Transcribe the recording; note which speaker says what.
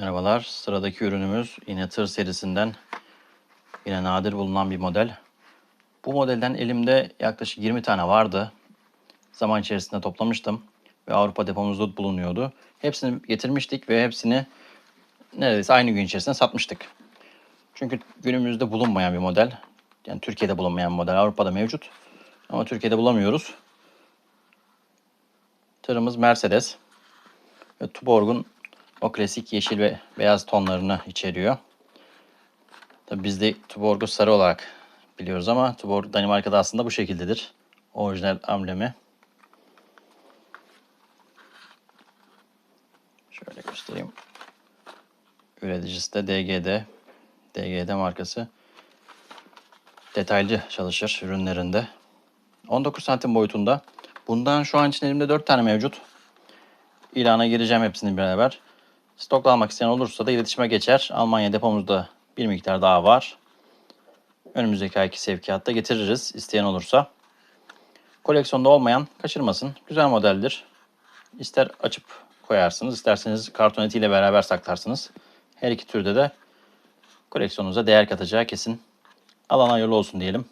Speaker 1: Merhabalar. Sıradaki ürünümüz yine tır serisinden yine nadir bulunan bir model. Bu modelden elimde yaklaşık 20 tane vardı. Zaman içerisinde toplamıştım ve Avrupa depomuzda bulunuyordu. Hepsini getirmiştik ve hepsini neredeyse aynı gün içerisinde satmıştık. Çünkü günümüzde bulunmayan bir model. Yani Türkiye'de bulunmayan bir model. Avrupa'da mevcut. Ama Türkiye'de bulamıyoruz. Tırımız Mercedes. Ve Tuborg'un o klasik yeşil ve beyaz tonlarını içeriyor. Tabii biz de Tuborg'u sarı olarak biliyoruz ama Tuborg Danimarka'da aslında bu şekildedir. Orijinal amblemi. Şöyle göstereyim. Üreticisi de DGD. DGD markası. Detaylı çalışır ürünlerinde. 19 santim boyutunda. Bundan şu an için elimde 4 tane mevcut. İlana gireceğim hepsini beraber. Stok almak isteyen olursa da iletişime geçer. Almanya depomuzda bir miktar daha var. Önümüzdeki ayki sevkiyatta getiririz isteyen olursa. Koleksiyonda olmayan kaçırmasın. Güzel modeldir. İster açıp koyarsınız, isterseniz kartonetiyle beraber saklarsınız. Her iki türde de koleksiyonunuza değer katacağı kesin. Alan hayırlı olsun diyelim.